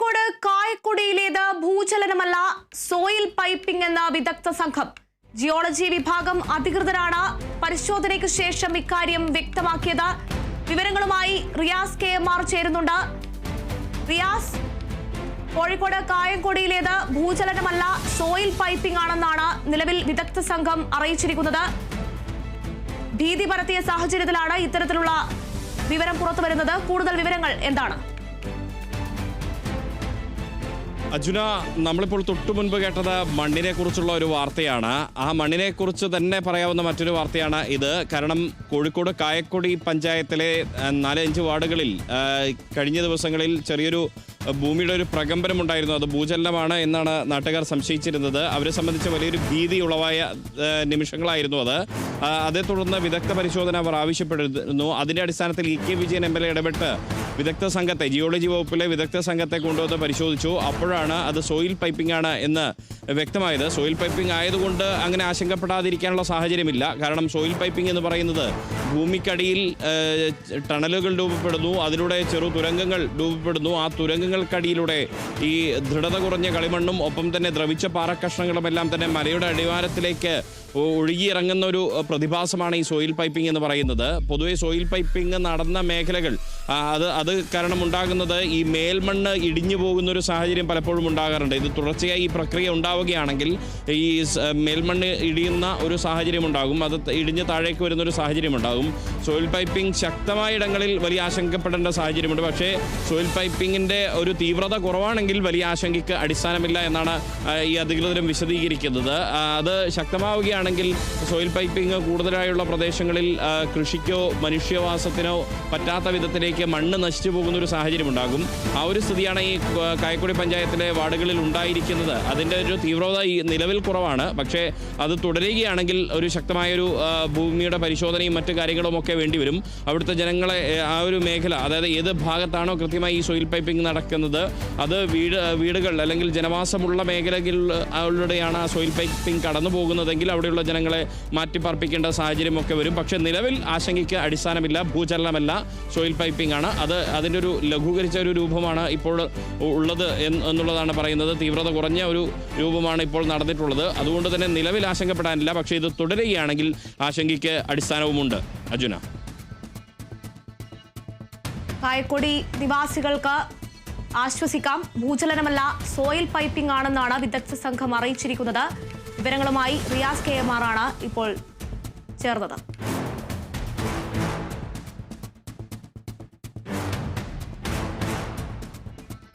കോഴിക്കോട് കായക്കുടിയിലേത് ഭൂചലനമല്ല soil piping എന്ന വിദഗ്ധ സംഘം. ജിയോളജി വിഭാഗം അധികൃതരാണ് പരിശോധനയ്ക്ക് ശേഷം ഇക്കാര്യം വ്യക്തമാക്കിയത്. വിവരങ്ങളുമായി റിയാസ് കെ എം ആർ ചേരുന്നുണ്ട്. റിയാസ് കോഴിക്കോട് കായംകുടിയിലേത് ഭൂചലനമല്ല സോയിൽ പൈപ്പിംഗ് ആണെന്നാണ് നിലവിൽ വിദഗ്ധ സംഘം അറിയിച്ചിരിക്കുന്നത്. ഭീതി പരത്തിയ സാഹചര്യത്തിലാണ് ഇത്തരത്തിലുള്ള വിവരം പുറത്തുവരുന്നത്. കൂടുതൽ വിവരങ്ങൾ എന്താണ്? അർജുന നമ്മളിപ്പോൾ തൊട്ടു മുൻപ് കേട്ടത് മണ്ണിനെ കുറിച്ചുള്ള ഒരു വാർത്തയാണ്. ആ മണ്ണിനെ കുറിച്ച് തന്നെ പറയാവുന്ന മറ്റൊരു വാർത്തയാണ് ഇത്. കാരണം കോഴിക്കോട് കായക്കൊടി പഞ്ചായത്തിലെ നാലഞ്ച് നാല് വാർഡുകളിൽ കഴിഞ്ഞ ദിവസങ്ങളിൽ ചെറിയൊരു ഭൂമിയുടെ ഒരു പ്രകമ്പനം ഉണ്ടായിരുന്നു അത് ഭൂചലനമാണ് എന്നാണ് നാട്ടുകാർ സംശയിച്ചിരുന്നത്. അവരെ സംബന്ധിച്ച് വലിയൊരു ഭീതി ഉളവായ നിമിഷങ്ങളായിരുന്നു അത്. അതേ തുടർന്ന് വിദഗ്ധ പരിശോധന അവർ ആവശ്യപ്പെട്ടിരുന്നു. അതിന്റെ അടിസ്ഥാനത്തിൽ E K Vijayan M L ഇടപെട്ട് വിദഗ്ധ സംഘത്തെ ജിയോളജി വകുപ്പിലെ വിദഗ്ധ സംഘത്തെ കൊണ്ടുവന്ന് പരിശോധിച്ചു. അപ്പോഴാണ് അത് സോയിൽ പൈപ്പിംഗ് ആണ് എന്ന് വ്യക്തമായത്. സോയിൽ പൈപ്പിംഗ് ആയതുകൊണ്ട് അങ്ങനെ ആശങ്കപ്പെടാതിരിക്കാനുള്ള സാഹചര്യമില്ല. കാരണം സോയിൽ പൈപ്പിംഗ് എന്ന് പറയുന്നത് ഭൂമിക്കടിയിൽ ടണലുകൾ രൂപപ്പെടുന്നു. അതിലൂടെ ചെറു തുരങ്കങ്ങൾ രൂപപ്പെടുന്നു. ആ തുരങ്കങ്ങൾക്കടിയിലൂടെ ഈ ദൃഢത കുറഞ്ഞ കളിമണ്ണും ഒപ്പം തന്നെ ദ്രവിച്ച പാറക്കഷ്ണങ്ങളുമെല്ലാം തന്നെ മലയുടെ അടിവാരത്തിലേക്ക് ഒഴുകിയിറങ്ങുന്ന ഒരു പ്രതിഭാസമാണ് ഈ സോയിൽ പൈപ്പിംഗ് എന്ന് പറയുന്നത്. പൊതുവെ സോയിൽ പൈപ്പിംഗ് നടന്ന മേഖലകൾ അത് അത് കാരണം ഉണ്ടാകുന്നത് ഈ മേൽമണ്ണ് ഇടിഞ്ഞു പോകുന്ന ഒരു സാഹചര്യം പലപ്പോഴും ഉണ്ടാകാറുണ്ട്. ഇത് തുടർച്ചയായി ഈ പ്രക്രിയ ഉണ്ടാവുകയാണെങ്കിൽ ഈ മേൽമണ്ണ് ഇടിയുന്ന ഒരു സാഹചര്യം ഉണ്ടാകും അത് ഇടിഞ്ഞ് താഴേക്ക് വരുന്ന ഒരു സാഹചര്യം ഉണ്ടാകും സോയിൽ പൈപ്പിംഗ് ശക്തമായ ഇടങ്ങളിൽ വലിയ ആശങ്കപ്പെടേണ്ട സാഹചര്യമുണ്ട്. പക്ഷേ സോയിൽ പൈപ്പിങ്ങിന്റെ ഒരു തീവ്രത കുറവാണെങ്കിൽ വലിയ ആശങ്കയ്ക്ക് അടിസ്ഥാനമില്ല എന്നാണ് ഈ അധികൃതരും വിശദീകരിക്കുന്നത്. അത് ശക്തമാവുകയാണെങ്കിൽ സോയിൽ പൈപ്പിംഗ് കൂടുതലായുള്ള പ്രദേശങ്ങളിൽ കൃഷിക്കോ മനുഷ്യവാസത്തിനോ പറ്റാത്ത വിധത്തിലേക്ക് മണ്ണ് നശിച്ചു പോകുന്ന ഒരു സാഹചര്യം ഉണ്ടാകും ആ ഒരു സ്ഥിതിയാണ് ഈ കായക്കുടി പഞ്ചായത്തിലെ വാർഡുകളിൽ ഉണ്ടായിരിക്കുന്നത്. അതിന്റെ ഒരു തീവ്രത ഈ നിലവിൽ കുറവാണ്. പക്ഷേ അത് തുടരുകയാണെങ്കിൽ ഒരു ശക്തമായൊരു ഭൂമിയുടെ പരിശോധനയും മറ്റു കാര്യങ്ങളും ഒക്കെ വേണ്ടിവരും അവിടുത്തെ ജനങ്ങളെ ആ ഒരു മേഖല അതായത് ഏത് ഭാഗത്താണോ കൃത്യമായി ഈ സോയിൽ പൈപ്പിംഗ് നടക്കുന്നത് അത് വീട് വീടുകൾ അല്ലെങ്കിൽ ജനവാസമുള്ള മേഖലകളിലൂടെയാണ് ആ സോയിൽ പൈപ്പിംഗ് കടന്നു പോകുന്നതെങ്കിൽ അവിടെയുള്ള ജനങ്ങളെ മാറ്റിപ്പാർപ്പിക്കേണ്ട സാഹചര്യമൊക്കെ വരും. പക്ഷേ നിലവിൽ ആശങ്കയ്ക്ക് അടിസ്ഥാനമില്ല ഭൂചലനമല്ല സോയിൽ പൈപ്പിംഗ് ആണ്. അത് അതിന്റെ ഒരു ലഘൂകരിച്ച ഒരു രൂപമാണ് ഇപ്പോൾ ഉള്ളത് എന്നുള്ളതാണ് പറയുന്നത്. തീവ്രത കുറഞ്ഞ ഒരു രൂപമാണ് ഇപ്പോൾ നടന്നിട്ടുള്ളത്. അതുകൊണ്ട് തന്നെ നിലവിൽ ആശങ്കപ്പെടാനില്ല. പക്ഷേ ഇത് തുടരുകയാണെങ്കിൽ ആശങ്കയ്ക്ക് അടിസ്ഥാനവുമുണ്ട്. അർജുന. കായക്കൊടി നിവാസികൾക്ക് ആശ്വസിക്കാം. ഭൂചലനമല്ല സോയിൽ പൈപ്പിംഗ് ആണെന്നാണ് വിദഗ്ധ സംഘം അറിയിച്ചിരിക്കുന്നത്. വിവരങ്ങളുമായി റിയാസ് കെ എം ആർ ആണ് ഇപ്പോൾ ചേർന്നത്.